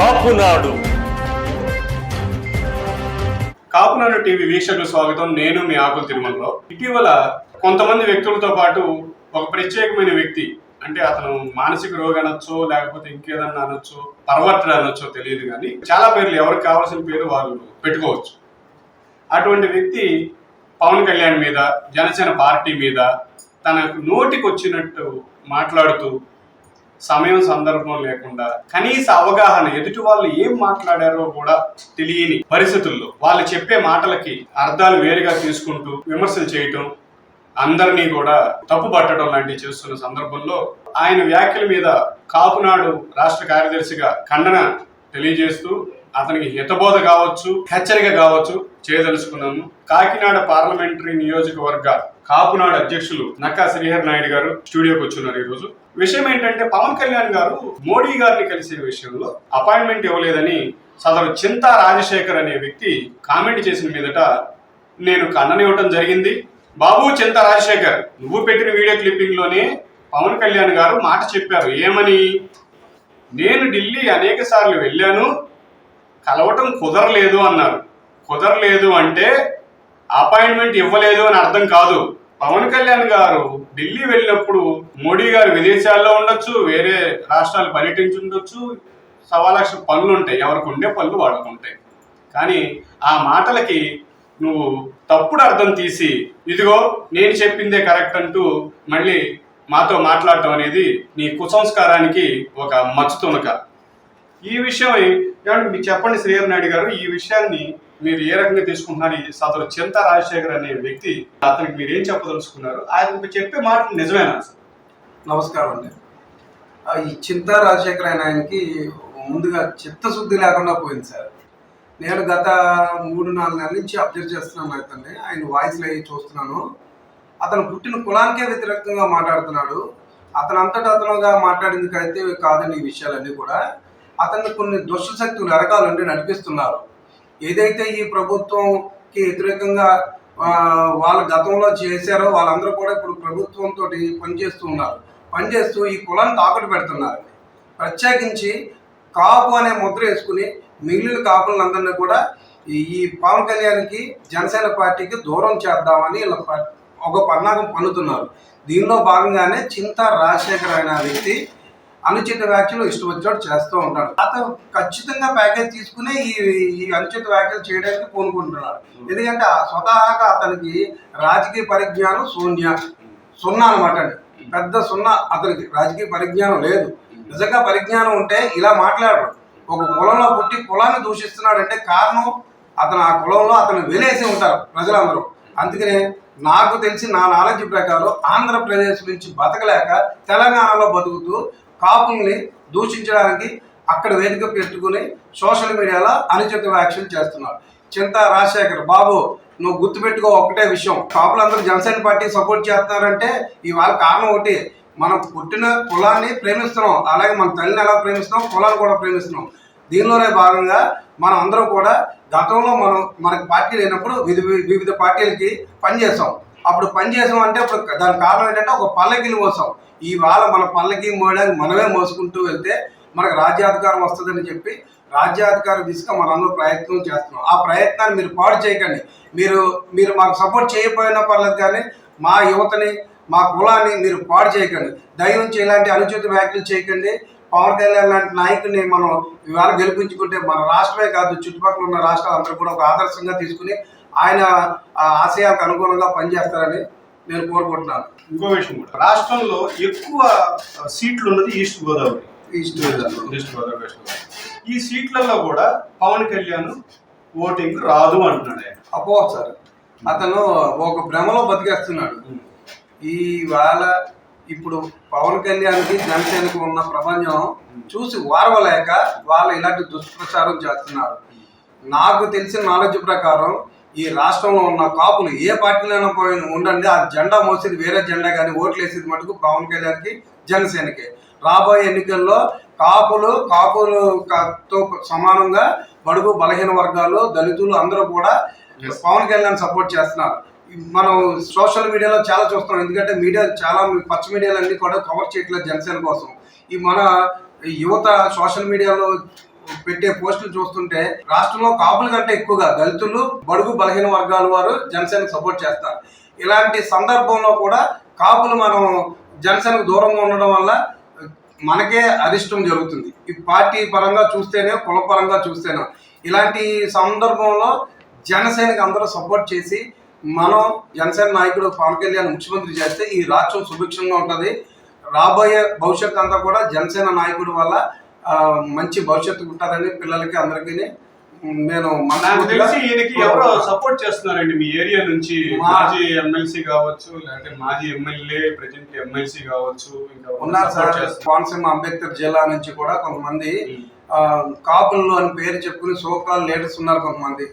Kapunadu. Kapunadu TV వీక్షకులు స్వాగతం. నేను మీ ఆకుల తిరుమలలో. ఇటీవల కొంతమంది వ్యక్తులతో పాటు ఒక ప్రత్యేకమైన వ్యక్తి అంటే అతను మానసిక రోగి అనొచ్చు లేకపోతే ఇంకేదన్నా అనొచ్చు పర్వర్తుడు అనొచ్చు తెలియదు కానీ చాలా పేర్లు ఎవరికి కావాల్సిన పేరు వాళ్ళు పెట్టుకోవచ్చు. అటువంటి వ్యక్తి పవన్ కళ్యాణ్ మీద జనసేన పార్టీ మీద తనకు నోటికి వచ్చినట్టు మాట్లాడుతూ సమయం సందర్భం లేకుండా కనీస అవగాహన ఎదుటి వాళ్ళు ఏం మాట్లాడారో కూడా తెలియని పరిస్థితుల్లో వాళ్ళు చెప్పే మాటలకి అర్థాలు వేరుగా తీసుకుంటూ విమర్శలు చేయటం అందరినీ కూడా తప్పు పట్టడం లాంటివి చేస్తున్న సందర్భంలో ఆయన వ్యాఖ్యల మీద కాపునాడు రాష్ట్ర కార్యదర్శిగా ఖండన తెలియజేస్తూ అతనికి హితబోధ కావచ్చు హెచ్చరిక కావచ్చు చేయదలుచుకున్నాము కాకినాడ పార్లమెంటరీ నియోజకవర్గ కాపునాడు అధ్యక్షులు నక్కా శ్రీహర్ నాయుడు గారు స్టూడియోకి వచ్చున్నారు ఈ రోజు విషయం ఏంటంటే పవన్ కళ్యాణ్ గారు మోడీ గారిని కలిసే విషయంలో అపాయింట్మెంట్ ఇవ్వలేదని సదరు చింతా రాజశేఖర్ అనే వ్యక్తి కామెంట్ చేసిన మీదట నేను కన్ననివ్వటం జరిగింది. బాబు చింత రాజశేఖర్ నువ్వు పెట్టిన వీడియో క్లిప్పింగ్లోనే పవన్ కళ్యాణ్ గారు మాట చెప్పారు. ఏమని? నేను ఢిల్లీ అనేక సార్లు వెళ్ళాను. కలవటం కుదరలేదు అన్నారు. కుదరలేదు అంటే అపాయింట్మెంట్ ఇవ్వలేదు అని అర్థం కాదు. పవన్ కళ్యాణ్ గారు ఢిల్లీ వెళ్ళినప్పుడు మోడీ గారు విదేశాల్లో ఉండొచ్చు వేరే రాష్ట్రాలు పర్యటించి ఉండొచ్చు. సవా లక్ష పనులు ఉంటాయి. ఎవరికి ఉండే పనులు వాడుకుంటాయి ఉంటాయి. కానీ ఆ మాటలకి నువ్వు తప్పుడు అర్థం తీసి ఇదిగో నేను చెప్పిందే కరెక్ట్ అంటూ మళ్ళీ మాతో మాట్లాడటం అనేది నీ కుసంస్కారానికి ఒక మచ్చుతునక. ఈ విషయం ఏమంటే మీరు చెప్పండి శ్రీహరి నాయుడు గారు ఈ విషయాన్ని మీరు ఏ రకంగా తీసుకుంటున్నారు? అతను సదరు చింత రాజశేఖర్ అనే వ్యక్తి అతనికి మీరు ఏం చెప్పదలుచుకున్నారు? ఆయన చెప్పే మాట నిజమేనా? నమస్కారం అండి. ఈ చింతా రాజశేఖర్ అయిన ఆయనకి ముందుగా చిత్తశుద్ధి లేకుండా పోయింది సార్. నేను గత మూడు నాలుగు నెలల నుంచి అబ్జర్వ్ చేస్తున్నాను అతన్ని ఆయన వాయిస్లు అయ్యి చూస్తున్నాను. అతను పుట్టిన కులానికే వ్యతిరేకంగా మాట్లాడుతున్నాడు. అతను అంతటా అతనుగా మాట్లాడింది అయితే కాదండి ఈ విషయాలన్నీ కూడా. అతన్ని కొన్ని దుష్ట శక్తులు ఎరగాలంటే నడిపిస్తున్నారు. ఏదైతే ఈ ప్రభుత్వంకి వ్యతిరేకంగా వాళ్ళు గతంలో చేశారో వాళ్ళందరూ కూడా ఇప్పుడు ప్రభుత్వంతో పనిచేస్తూ ఉన్నారు. పనిచేస్తూ ఈ కులాన్ని తాకట్టు పెడుతున్నారు. ప్రత్యేకించి కాపు అనే ముద్ర వేసుకుని మిగిలిన కాపులందరినీ కూడా ఈ పవన్ కళ్యాణ్కి జనసేన పార్టీకి దూరం చేద్దామని ప- ఒక పన్నాగం పన్నుతున్నారు. దీనిలో భాగంగానే చింత రాజశేఖర్ అనే వ్యక్తి అనుచిత వ్యాఖ్యలు ఇష్టం వచ్చినట్టు చేస్తూ ఉంటాడు. అతను ఖచ్చితంగా ప్యాకేజ్ తీసుకుని ఈ ఈ అనుచిత వ్యాఖ్యలు చేయడానికి పూనుకుంటున్నాడు. ఎందుకంటే స్వతహాగా అతనికి రాజకీయ పరిజ్ఞానం శూన్య. సున్నా అనమాట అండి. పెద్ద సున్నా అతనికి. రాజకీయ పరిజ్ఞానం లేదు. నిజంగా పరిజ్ఞానం ఉంటే ఇలా మాట్లాడరు. ఒక కులంలో పుట్టి కులాన్ని దూషిస్తున్నాడంటే కారణం అతను ఆ కులంలో అతను వెలేసి ఉంటారు ప్రజలందరూ. అందుకనే నాకు తెలిసి నా నాలెడ్జ్ ప్రకారం ఆంధ్రప్రదేశ్ నుంచి బతకలేక తెలంగాణలో బతుకుతూ కాపుల్ని దూషించడానికి అక్కడ వేదిక పెట్టుకుని సోషల్ మీడియాలో అనుచిత వ్యాఖ్యలు చేస్తున్నారు. చింత రాజశేఖర్ బాబు నువ్వు గుర్తుపెట్టుకో ఒకటే విషయం. కాపులందరూ జనసేన పార్టీ సపోర్ట్ చేస్తున్నారంటే ఇవాళ కారణం ఒకటి. మనం పుట్టిన కులాన్ని ప్రేమిస్తున్నాం. అలాగే మన తల్లిని ఎలా ప్రేమిస్తున్నాం? కులాన్ని కూడా ప్రేమిస్తున్నాం. దీనిలోనే భాగంగా మనం అందరం కూడా గతంలో మనం మనకి పార్టీ లేనప్పుడు వివిధ వివిధ పార్టీలకి పనిచేస్తాం అప్పుడు పని చేసాం అంటే అప్పుడు దాని కారణం ఏంటంటే ఒక పల్లకిని మోసాం. ఇవాళ మన పల్లకి మోయడానికి మనమే మోసుకుంటూ వెళ్తే మనకు రాజ్యాధికారం వస్తుందని చెప్పి రాజ్యాధికారం తీసుకు మనందరూ ప్రయత్నం చేస్తున్నాం. ఆ ప్రయత్నాన్ని మీరు పాడు చేయకండి. మీరు మీరు మాకు సపోర్ట్ చేయకపోయినా పర్లేదు కానీ మా యువతని మా కులాన్ని మీరు పాడు చేయకండి. దయవుంచి ఇలాంటి అనుచిత వ్యాఖ్యలు చేయకండి. పవన్ కళ్యాణ్ లాంటి నాయకుడిని మనం ఇవాళ గెలిపించుకుంటే మన రాష్ట్రమే కాదు చుట్టుపక్కల ఉన్న రాష్ట్రాలందరూ కూడా ఒక ఆదర్శంగా తీసుకుని ఆయన ఆశయాలకు అనుగుణంగా పనిచేస్తారని నేను కోరుకుంటున్నాను. ఇంకో విషయం కూడా. రాష్ట్రంలో ఎక్కువ సీట్లు ఉన్నది east Godavari. East east Godavari west Godavari ఈ సీట్లలో కూడా పవన్ కళ్యాణ్ ఓటింగ్ రాదు అంటున్నాడు ఆయన. అపోహ సార్ అతను ఒక భ్రమలో బతికేస్తున్నాడు. ఈ వాళ్ళ ఇప్పుడు పవన్ కళ్యాణ్కి జనసేనకు ఉన్న ప్రపంచం చూసి వారవలేక వాళ్ళు ఇలాంటి దుష్ప్రచారం చేస్తున్నారు. నాకు తెలిసిన నాలెడ్జ్ ప్రకారం ఈ రాష్ట్రంలో ఉన్న కాపులు ఏ పార్టీలోనైనా పోయి ఉండండి ఆ జెండా మోసేది వేరే జెండా కానీ ఓట్లు వేసేది మటుకు పవన్ కళ్యాణ్కి జనసేనకి. రాబోయే ఎన్నికల్లో కాపులు కాపులు క- తో సమానంగా బడుగు బలహీన వర్గాలు దళితులు అందరూ కూడా. పవన్ కళ్యాణ్ సపోర్ట్ చేస్తున్నారు. మనం సోషల్ మీడియాలో చాలా చూస్తున్నాం ఎందుకంటే మీడియా చాలా పచ్చ మీడియాలన్నీ కూడా కవర్ చేయట్లేదు జనసేన కోసం. ఈ మన యువత సోషల్ మీడియాలో పెట్టే పోస్టులు చూస్తుంటే రాష్ట్రంలో కాపుల కంటే ఎక్కువగా దళితులు బడుగు బలహీన వర్గాల వారు జనసేన సపోర్ట్ చేస్తారు. ఇలాంటి సందర్భంలో కూడా కాపులు మనం జనసేనకు దూరంగా ఉండడం వల్ల మనకే అరిష్టం జరుగుతుంది. ఈ పార్టీ పరంగా చూస్తేనే కుల పరంగా చూస్తేనే ఇలాంటి సందర్భంలో జనసేనకి అందరూ సపోర్ట్ చేసి మనం జనసేన నాయకుడు పవన్ కళ్యాణ్ ముఖ్యమంత్రి చేస్తే ఈ రాష్ట్రం సుభిక్షంగా ఉంటుంది. రాబోయే భవిష్యత్తు అంతా కూడా జనసేన నాయకుడి వల్ల మంచి భవిష్యత్తు ఉంటుందని పిల్లలకి అందరికీ నేను తెలిసి ఈయనకి ఎవరో సపోర్ట్ చేస్తున్నారండి మీ ఏరియా నుంచి. మాజీ ఎమ్మెల్సీ కావచ్చు లేకపోతే మాజీ ఎమ్మెల్యే ప్రెజెంట్ ఎమ్మెల్సీ కావచ్చు ఉన్నారు సార్. కోనసీమ అంబేద్కర్ జిల్లా నుంచి కూడా కొంతమంది కాపులు అని పేరు చెప్పుకుని సోకాల్ లీడర్స్ ఉన్నారు కొంతమంది.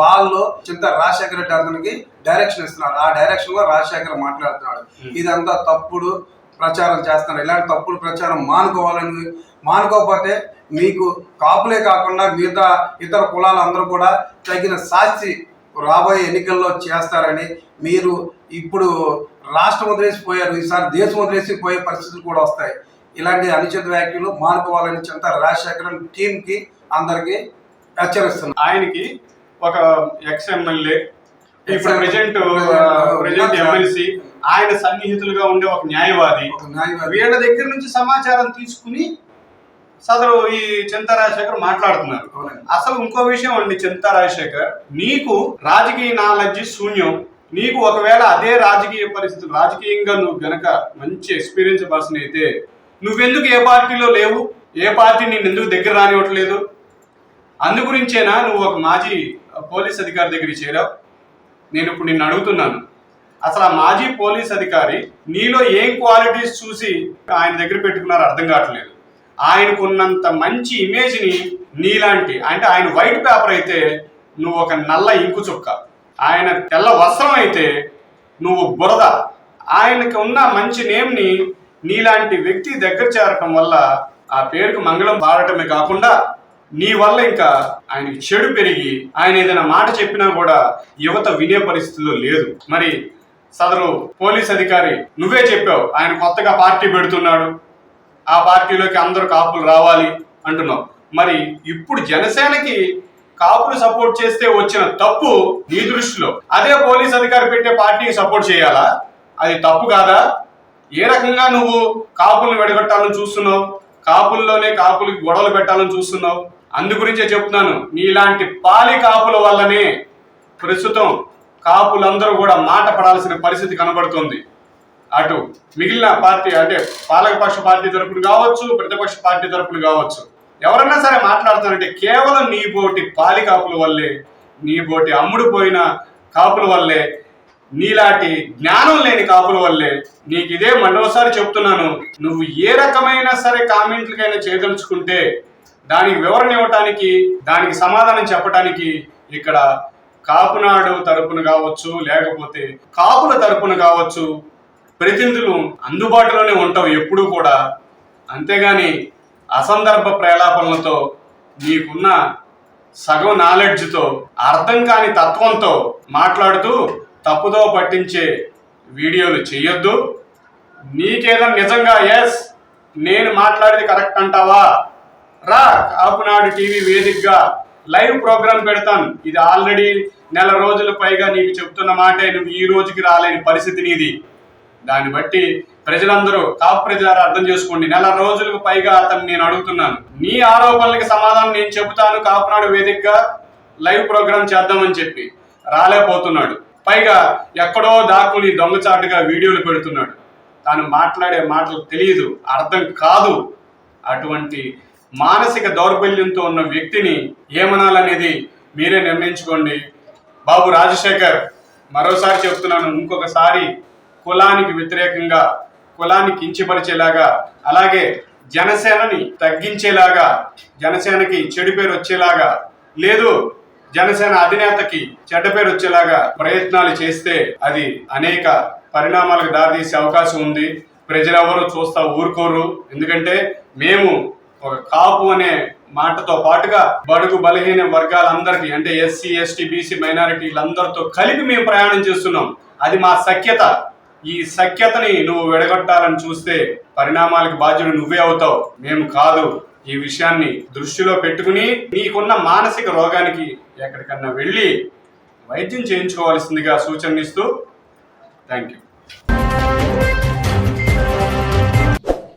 వాళ్ళు చింత రాజశేఖర రెడ్డి అతనికి డైరెక్షన్ ఇస్తున్నారు. ఆ డైరెక్షన్లో రాజశేఖర్ మాట్లాడుతున్నాడు. ఇదంతా తప్పుడు ప్రచారం చేస్తున్నారు. ఇలాంటి తప్పుడు ప్రచారం మానుకోవాలని మానుకోకపోతే మీకు కాపులే కాకుండా మిగతా ఇతర కులాలు అందరూ కూడా తగిన శాస్తి రాబోయే ఎన్నికల్లో చేస్తారని మీరు ఇప్పుడు రాష్ట్రం వదిలేసి పోయారు. ఈసారి దేశం వదిలేసి పోయే పరిస్థితులు కూడా వస్తాయి. ఇలాంటి అనుచిత వ్యాఖ్యలు మానుకోవాలని చింత రాజశేఖరన్ టీమ్కి అందరికి హెచ్చరిస్తున్నారు ఆయనకి ఒక ఎక్స్ ఎమ్మెల్యే ఇప్పుడు ప్రెజెంట్ ప్రెజెంట్ ఎమ్మెల్సీ ఆయన సన్నిహితులుగా ఉండే ఒక న్యాయవాది. వీళ్ళ దగ్గర నుంచి సమాచారం తీసుకుని సదరు ఈ చింతా రాజశేఖర్ మాట్లాడుతున్నారు. అసలు ఇంకో విషయం అండి చింతా రాజశేఖర్ నీకు రాజకీయ నాలెడ్జ్ శూన్యం. నీకు ఒకవేళ అదే రాజకీయ పరిస్థితులు రాజకీయంగా నువ్వు గనక మంచి ఎక్స్పీరియన్స్ పర్సన్ అయితే నువ్వెందుకు ఏ పార్టీలో లేవు? ఏ పార్టీ నేను ఎందుకు దగ్గర రానివ్వట్లేదు? అందు గురించేనా నువ్వు ఒక మాజీ పోలీస్ అధికారి దగ్గరికి చేరావు? నేను ఇప్పుడు నిన్ను అడుగుతున్నాను. అసలు ఆ మాజీ పోలీస్ అధికారి నీలో ఏం క్వాలిటీస్ చూసి ఆయన దగ్గర పెట్టుకున్నారో అర్థం కావట్లేదు. ఆయనకున్నంత మంచి ఇమేజ్ని నీలాంటి అంటే ఆయన వైట్ పేపర్ అయితే నువ్వు ఒక నల్ల ఇంకు చుక్క. ఆయన తెల్ల వస్త్రం అయితే నువ్వు బురద. ఆయనకు ఉన్న మంచి నేమ్ని నీలాంటి వ్యక్తి దగ్గర చేరటం వల్ల ఆ పేరుకు మంగళం పాడటమే కాకుండా నీ వల్ల ఇంకా ఆయనకి చెడు పెరిగి ఆయన ఏదైనా మాట చెప్పినా కూడా యువత వినే పరిస్థితిలో లేదు. మరి సదరు పోలీస్ అధికారి నువ్వే చెప్పావు ఆయన కొత్తగా పార్టీ పెడుతున్నాడు. ఆ పార్టీలోకి అందరూ కాపులు రావాలి అంటున్నావు. మరి ఇప్పుడు జనసేనకి కాపులు సపోర్ట్ చేస్తే వచ్చిన తప్పు నీ దృష్టిలో? అదే పోలీస్ అధికారి పెట్టే పార్టీకి సపోర్ట్ చేయాలా? అది తప్పు కాదా? ఏ రకంగా నువ్వు కాపుల్ని వెడగొట్టాలని చూస్తున్నావు? కాపుల్లోనే కాపులకి గొడవలు పెట్టాలని చూస్తున్నావు? అందు గురించే చెప్తున్నాను. నీలాంటి పాలి కాపుల వల్లనే ప్రస్తుతం కాపులందరూ కూడా మాట పడాల్సిన పరిస్థితి కనబడుతుంది. అటు మిగిలిన పార్టీ అంటే పాలకపక్ష పార్టీ తరపున కావచ్చు ప్రతిపక్ష పార్టీ తరపున కావచ్చు ఎవరన్నా సరే మాట్లాడుతారంటే కేవలం నీ బోటి పాలి కాపుల వల్లే నీ బోటి అమ్ముడు పోయిన కాపుల వల్లే నీలాంటి జ్ఞానం లేని కాపుల వల్లే. నీకు ఇదే మరోసారి చెప్తున్నాను నువ్వు ఏ రకమైన సరే కామెంట్లకైనా చేయదలుచుకుంటే దానికి వివరణ ఇవ్వటానికి దానికి సమాధానం చెప్పటానికి ఇక్కడ కాపునాడు తరపున కావచ్చు లేకపోతే కాపుల తరపున కావచ్చు ప్రతినిధులు అందుబాటులోనే ఉంటావు ఎప్పుడూ కూడా. అంతేగాని అసందర్భ ప్రేలాపనలతో నీకున్న సగం నాలెడ్జ్తో అర్థం కాని తత్వంతో మాట్లాడుతూ తప్పుదో పట్టించే వీడియోలు చేయొద్దు నీకేదో నిజంగా ఎస్ నేను మాట్లాడేది కరెక్ట్ అంటావా? రా కాపునాడు టీవీ వేదికగా లైవ్ ప్రోగ్రామ్ పెడతాను. ఇది ఆల్రెడీ నెల రోజుల పైగా నీకు చెప్తున్న మాటే నువ్వు ఈ రోజుకి రాలేని పరిస్థితి నీది. దాన్ని బట్టి ప్రజలందరూ కాపు ప్రజలారా అర్థం చేసుకోండి. నెల రోజులకు పైగా అతను నేను అడుగుతున్నాను. నీ ఆరోపణలకి సమాధానం నేను చెబుతాను కాపునాడు వేదికగా. లైవ్ ప్రోగ్రామ్ చేద్దామని చెప్పి రాలేకపోతున్నాడు. పైగా ఎక్కడో దాక్కుని దొంగచాటుగా వీడియోలు పెడుతున్నాడు. తాను మాట్లాడే మాటలు తెలియదు అర్థం కాదు అటువంటి మానసిక దౌర్బల్యంతో ఉన్న వ్యక్తిని ఏమనాలనేది మీరే నిర్ణయించుకోండి. బాబు రాజశేఖర్ మరోసారి చెప్తున్నాను ఇంకొకసారి కులానికి వ్యతిరేకంగా కులాన్ని కించపరిచేలాగా అలాగే జనసేనని తగ్గించేలాగా జనసేనకి చెడు పేరు వచ్చేలాగా లేదు జనసేన అధినేతకి చెడ్డ పేరు వచ్చేలాగా ప్రయత్నాలు చేస్తే అది అనేక పరిణామాలకు దారితీసే అవకాశం ఉంది. ప్రజలెవరూ చూస్తా ఊరుకోరు. ఎందుకంటే మేము ఒక కాపు అనే మాటతో పాటుగా బడుగు బలహీన వర్గాలందరికీ అంటే ఎస్సీ ఎస్టీ బీసీ మైనారిటీలందరితో కలిపి మేము ప్రయాణం చేస్తున్నాం. అది మా సఖ్యత. ఈ సఖ్యతని నువ్వు విడగొట్టాలని చూస్తే పరిణామాలకు బాధ్యుడు నువ్వే అవుతావు. మేము కాదు. ఈ విషయాన్ని దృష్టిలో పెట్టుకుని నీకున్న మానసిక రోగానికి ఎక్కడికన్నా వెళ్ళి వైద్యం చేయించుకోవాల్సిందిగా సూచనలు ఇస్తూ thank you